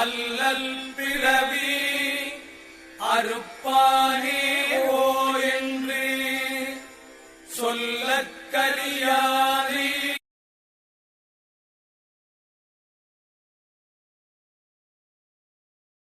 அல்லல் பிறவி அறுப்பானே ஓ என்று சொல்லக் கரியானே